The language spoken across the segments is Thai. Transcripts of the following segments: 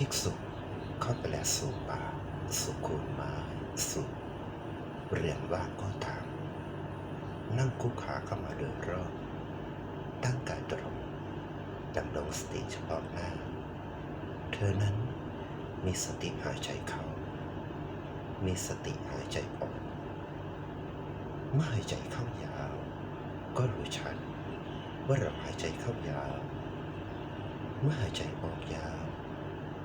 ภิกษุเข้าไปแล้วสู่ป่าสู่คนไม้สู่เรียนว่างก็ตามนั่งคุกขาเข้ามาโดยรอบตั้งกายตรงดำรงสติเฉพาะหน้า เธอนั้นมีสติหายใจเข้า มีสติหายใจออก เมื่อหายใจเข้ายาว ก็รู้ชัดว่าเราหายใจเข้ายาว เมื่อหายใจออกยาว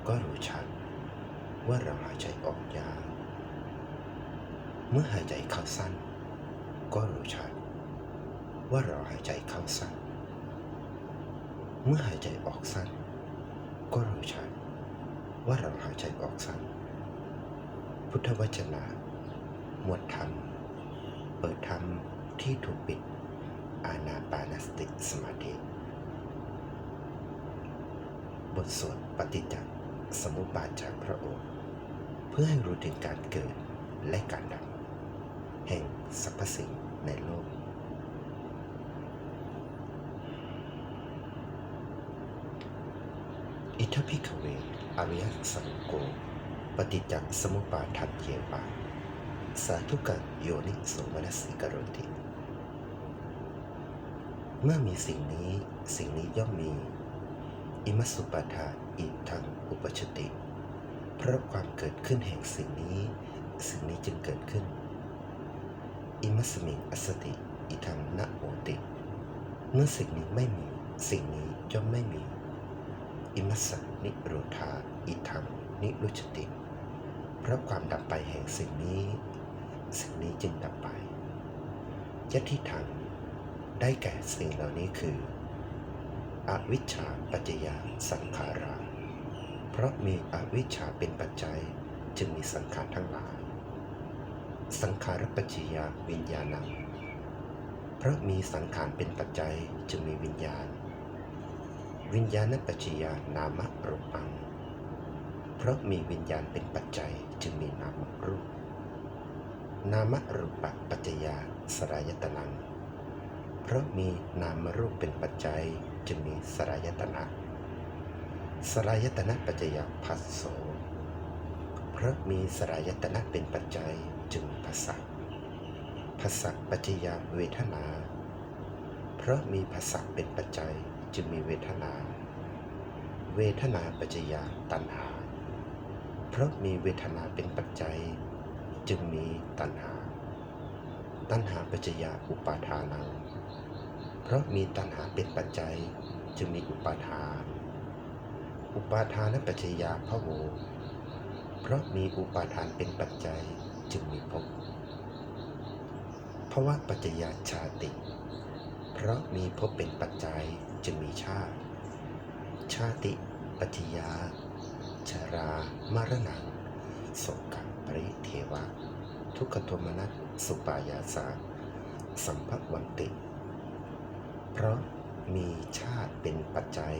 ก็รู้ชัดว่าเราหายใจออกยาว เมื่อหายใจเข้าสั้น ก็รู้ชัดว่าเราหายใจเข้าสั้น เมื่อหายใจออกสั้น ก็รู้ชัดว่าเราหายใจออกสั้น พุทธวจนะ หมวดธรรม เปิดธรรมที่ถูกปิด อานาปานสติสมาธิ บทสวดปฏิจจ สมุปบาทจากพระโอษฐ์เพื่อให้รู้ถึงการเกิดและการดับ แห่งสรรพสิ่งในโลก อิทธพิกเวอริยสังโก ปฏิจจสมุปบาทันเยวาสาธุกะโยนิโสมนสิกรติ เมื่อมีสิ่งนี้สิ่งนี้ย่อมมี อิมัสุปาทา อิทังอุปชติ เพราะความเกิดขึ้นแห่งสิ่งนี้ สิ่งนี้จึงเกิดขึ้น อิมัสมิงอสติ อิทังนะโหติ เมื่อสิ่งนี้ไม่มี สิ่งนี้ย่อมไม่มี อิมัสนิโรธา อิทังนิรุชติ เพราะความดับไปแห่งสิ่งนี้ สิ่งนี้จึงดับไปยะทิทังได้แก่สิ่งเหล่านี้คือ อวิชชาปัจจยาสังขารา เพราะมีอวิชชาเป็นปัจจัยจึงมีสังขารทั้งหลาย สังขารปัจจยาวิญญาณังเพราะมีสังขารเป็นปัจจัยจึงมีวิญญาณ วิญญาณปัจจยานามรูปัง เพราะมีวิญญาณเป็นปัจจัยจึงมีนามรูป นามรูปปัจจยาสรายตนัง เพราะมีนามรูปเป็นปัจจัย จึงมีสรายตนะสรายตนะปัจจยาภัสโสเพราะมีสรายตนะเป็นปัจจัยจึงภาษะภาษะปัจจยาเวทนา เพราะมีภาษะเป็นปัจจัยจึงมีเวทนา เวทนาปัจจยาตัณหา เพราะมีเวทนาเป็นปัจจัย จึงมีตัณหา ตัณหาปัจจยาอุปาทานัง ราะมีตัณหาเป็นปัจจัย จึงมีอุปาทาน อุปาทานปัจจยาพะโว เพราะมีอุปาทานเป็นปัจจัยจึงมีภพภาวะปัจจยาชาติ เพราะมีภพเป็นปัจจัยจึงมีชาติ ชาติปัจจยาชรามรณะโสกปริเทวะ ทุกขโทมนัสสุปายาสาสัมภวันติ เพราะมีชาติเป็นปัจจัย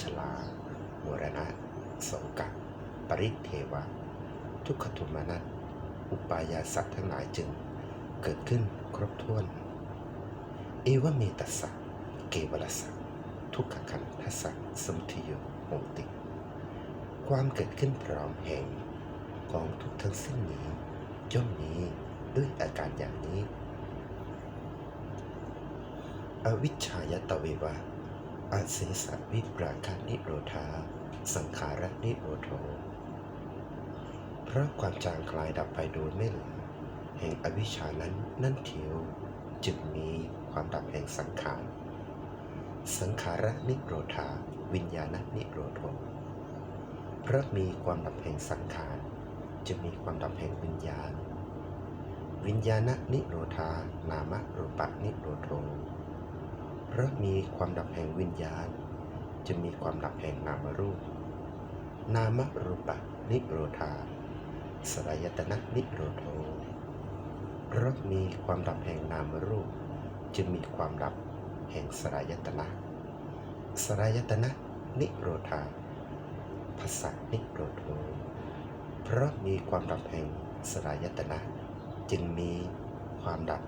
ชลา มรณะโสกปริเทวะ ทุกขโทมนัสอุปายาสัตว์ทั้งหลายจึงเกิดขึ้นครบถ้วน เอวเมตัสสะเกวลสัะทุกขคันทัสสะสมุทโยโหติ ความเกิดขึ้นพร้อมแห่ง ของทุกทั้งสิ้นนี้ย่อมมีด้วยอาการอย่างนี้ อวิชชายตเววะอาเสสะวิปราคานิโรธา สังขารนิโรโทเพราะความจางคลายดับไปโดยไม่เหลือแห่งอวิชชานั้นนั่นเทียวจึงมีความดับแห่งสังขาร สังขารนิโรธา วิญญาณนิโรโทเพราะมีความดับแห่งสังขารจะมีความดับแห่งวิญญาณ วิญญาณนิโรธานามรูปะนิโรโท ราะมีความดับแห่งวิญญาณ จะมีความดับแห่งนามรูป นามรูปะนิโรธาสลายตนะนิโรโทเพราะมีความดับแห่งนามรูป จึงมีความดับแห่งสลายตนะสลายตนะนิโรธาภาษานิโรโทเพราะมีความดับแห่งสลายตนะ จึงมีความดับ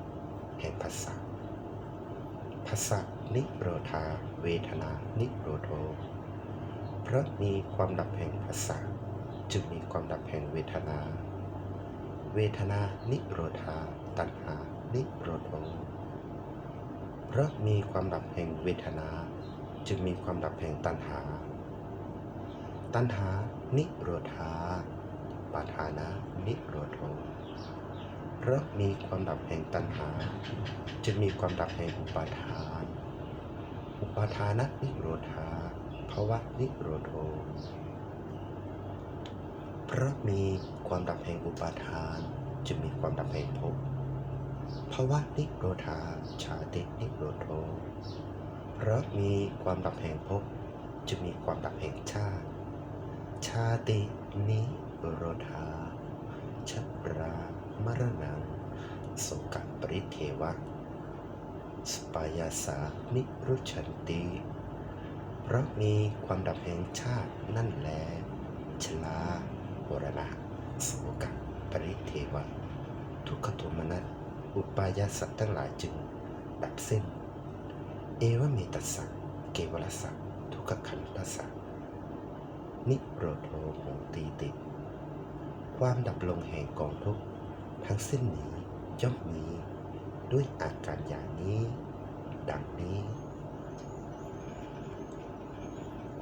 แห่งภาษาภาษา นิโรธา เวทนานิโรโทเพราะมีความดับแห่งภาษาจึงมีความดับแห่งเวทนา เวทนานิโรธา ตัณหา นิโรโงเพราะมีความดับแห่งเวทนา จึงมีความดับแห่งตัณหา ตัณหา นิโรธาปาทานะนิโรธโงเพราะมีความดับแห่งตัณหา จึงมีความดับแห่งอุปาทาน อุปาทานนิโรธาภวะนิโรโงเพราะมีความดับแห่งอุปาทานจึงมีความดับแห่งภพภวะนิโรธาชาตินิโรโธเพราะมีความดับแห่งภพจึงมีความดับแห่งชาติ ชาตินิโรธาชัปรามรณังโสกปริเทวะ สปายาสานิรุชันติเพราะมีความดับแห่งชาตินั่นแลชลาวรณะโสกปริเทวะ ทุกขโทมนัสอุปายาสัตทั้งหลายจึงดับสิ้น เอวเมตัสสะเกวลสัะทุกขขันธัสสะนิโรธโธโหตีติ ความดับลงแห่งกองทุกทั้งสิ้นนี้ย่อมมี ด้วยอาการอย่างนี้ ดังนี้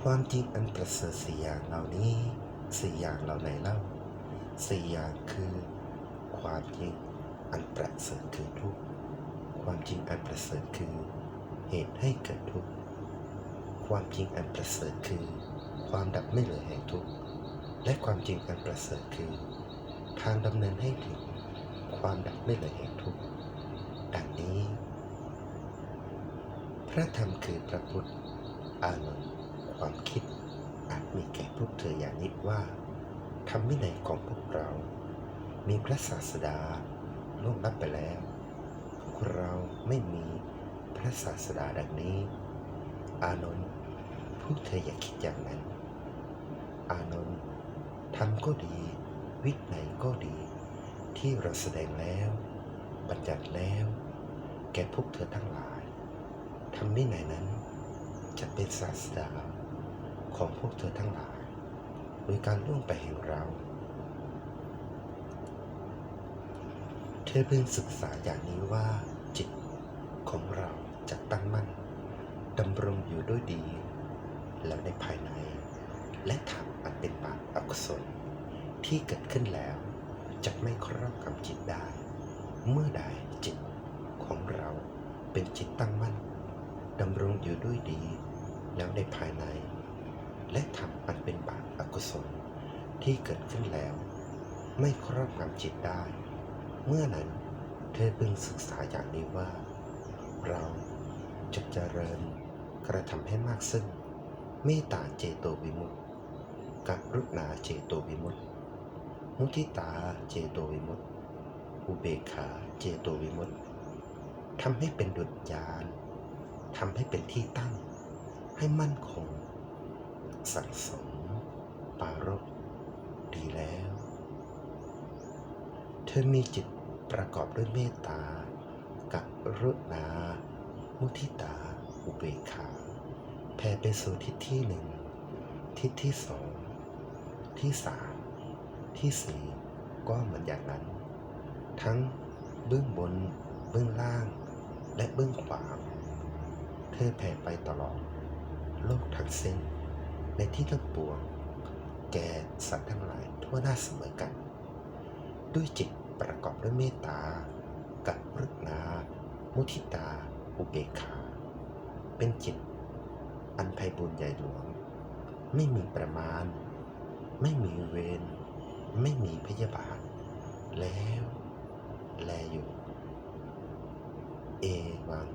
ความจริงอันประเสริฐสี่อย่างเหล่านี้สี่อย่างเหล่าไหนเล่าสี่อย่างคือ ความจริงอันประเสริฐคือทุกข์ความจริงอันประเสริฐคือเหตุให้เกิดทุกข์ความจริงอันประเสริฐคือ ความดับไม่เหลือแห่งทุกข์และความจริงอันประเสริฐคือ ทางดำเนินให้ถึงความดับไม่เหลือแห่งทุกข์ ดังนี้ พระธรรมคือพระพุทธ อานนท์ความคิดอาจมีแก่พวกเธออย่างนิดว่าธรรมวินัยของพวกเรา มีพระศาสดาล่วงลับไปแล้ว พวกเราไม่มีพระศาสดาดังนี้ อานนท์พวกเธออย่าคิดอย่างนั้น อานนท์ธรรมก็ดี วินัยก็ดี ที่เราแสดงแล้ว บัญญัติแล้ว แก่พวกเธอทั้งหลายธรรมวินัยนั้น จะเป็นศาสดาของพวกเธอทั้งหลาย โดยการล่วงไปแห่งเรา เธอเพิ่งศึกษาอย่างนี้ว่าจิตของเราจะตั้งมั่นดำรงอยู่ด้วยดี แล้วในภายใน และธรรมอันเป็นบาปอกุศลที่เกิดขึ้นแล้วจะไม่ครอบกำจิตได้ เมื่อใดจิตของเราเป็นจิตตั้งมั่นดำรงอยู่ด้วยดีแล้วในภายใน และทำอันเป็นบาปอกุศลที่เกิดขึ้นแล้ว ไม่ครอบงำจิตได้ เมื่อนั้นเธอพึงศึกษาอย่างนี้ว่า เราจะเจริญกระทำให้มากซึ่งเมตตาเจโตวิมุตติกับรุณาเจโตวิมุตติมุทิตาเจโตวิมุตติ อุเบกขาเจโตวิมุตติทำให้เป็นดุจยานทำให้เป็นที่ตั้ง ให้มั่นคง สังสม ปารบดีแล้ว เธอมีจิตประกอบด้วยเมตตากับรุณา มุทิตา อุเบกขาแผ่ไปสู่ทิศที่หนึ่ง ทิศที่สอง ที่สาม ที่สี่ก็เหมือนอย่างนั้น ทั้งเบื้องบน เบื้องล่าง และเบื้องขวา เธอแผ่ไปตลอด โลกทั้งสิ้นในที่ทั้งปวง แก่สัตว์ทั้งหลายทั่วหน้าเสมอกัน ด้วยจิตประกอบด้วยเมตตา กับรุณา มุทิตา อุเบกขา เป็นจิต อันไพบุญใหญ่หลวง ไม่มีประมาณ ไม่มีเวร ไม่มีพยาบาท แล้ว แลอยู่เอวัง